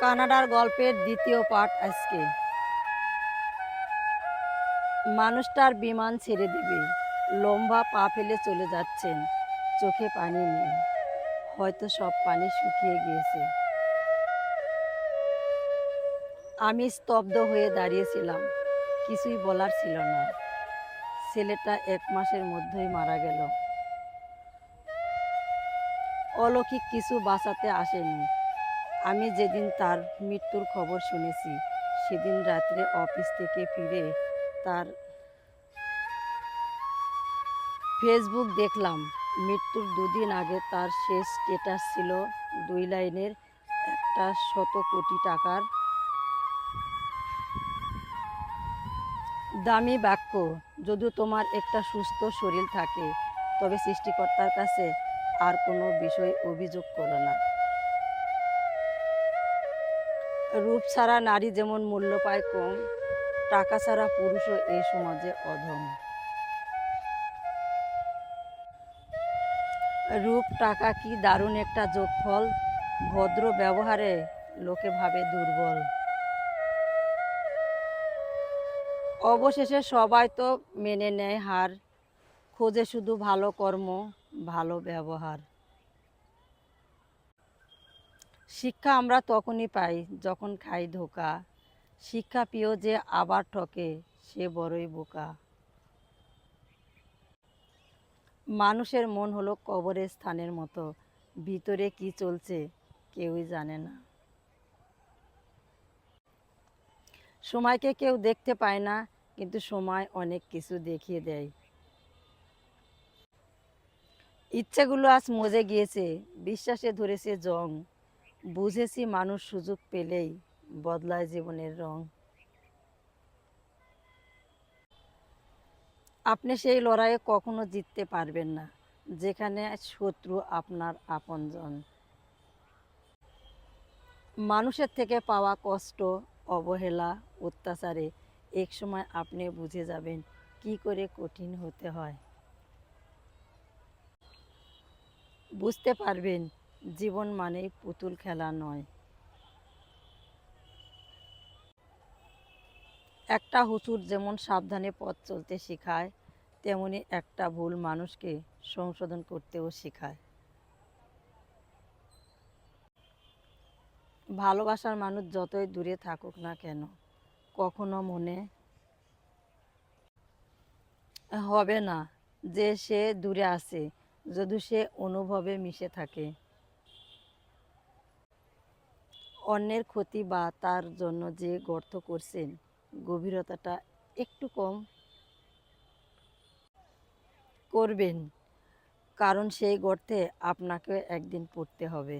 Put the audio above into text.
কানাডার গল্পের দ্বিতীয় পার্ট আজকে। মানুষটার বিমান ছেড়ে দেবে। লম্বা পা ফেলে চলে যাচ্ছেন। চোখে পানি নেই। হয়তো সব পানি শুকিয়ে গিয়েছে। আমি স্তব্ধ হয়ে দাঁড়িয়েছিলাম। কিছুই বলার ছিল না। ছেলেটা এক মাসের মধ্যেই মারা গেল। অলৌকিক কিছু বাঁচাতে আসেনি। আমি যেদিন তার মৃত্যুর খবর শুনেছি, সেদিন রাত্রে অফিস থেকে ফিরে তার ফেসবুক দেখলাম। মৃত্যুর দুদিন আগে তার শেষ স্টেটাস ছিল দুই লাইনের, একটা শত কোটি টাকার দামি বাক্য, যদিও তোমার একটা সুস্থ শরীর থাকে, তবে সৃষ্টিকর্তার কাছে আর কোনো বিষয় অভিযোগ করো না। রূপ ছাড়া নারী যেমন মূল্য পায় কম, টাকা ছাড়া পুরুষও এই সমাজে অধম। রূপ, টাকা কি দারুণ একটা যোগফল? ভদ্র ব্যবহারে লোকে ভাবে দুর্বল। অবশেষে সবাই তো মেনে নেয় হার, খোঁজে শুধু ভালো কর্ম, ভালো ব্যবহার। শিক্ষা আমরা তখনই পাই যখন খাই ধোকা। শিক্ষা প্রিয় যে আবার ঠকে, সে বড়ই বোকা। মানুষের মন হলো কবরের স্থানের মতো, ভিতরে কি চলছে কেউই জানে না। সময়কে কেউ দেখতে পায় না, কিন্তু সময় অনেক কিছু দেখিয়ে দেয়। ইচ্ছেগুলো আজ মজে গিয়েছে, বিশ্বাসে ধরেছে জং। বুঝেছি মানুষ সুযোগ পেলেই বদলায় জীবনের রং। আপনি সেই লড়াইয়ে কখনো জিততে পারবেন না, যেখানে শত্রু আপনার আপনজন। মানুষের থেকে পাওয়া কষ্ট, অবহেলা, অত্যাচারে এক সময় আপনি বুঝে যাবেন কি করে কঠিন হতে হয়। বুঝতে পারবেন জীবন মানেই পুতুল খেলা নয়। একটা হুচুর যেমন সাবধানে পথ চলতে শেখায়, তেমনি একটা ভুল মানুষকে সংশোধন করতেও শেখায়। ভালোবাসার মানুষ যতই দূরে থাকুক না কেন, কখনো মনে হবে না যে সে দূরে আছে, যদি সে অনুভবে মিশে থাকে। অন্যের ক্ষতি বা তার জন্য যে গর্ত করছেন, গভীরতাটা একটু কম করবেন। কারণ সেই গর্তে আপনাকে একদিন পড়তে হবে।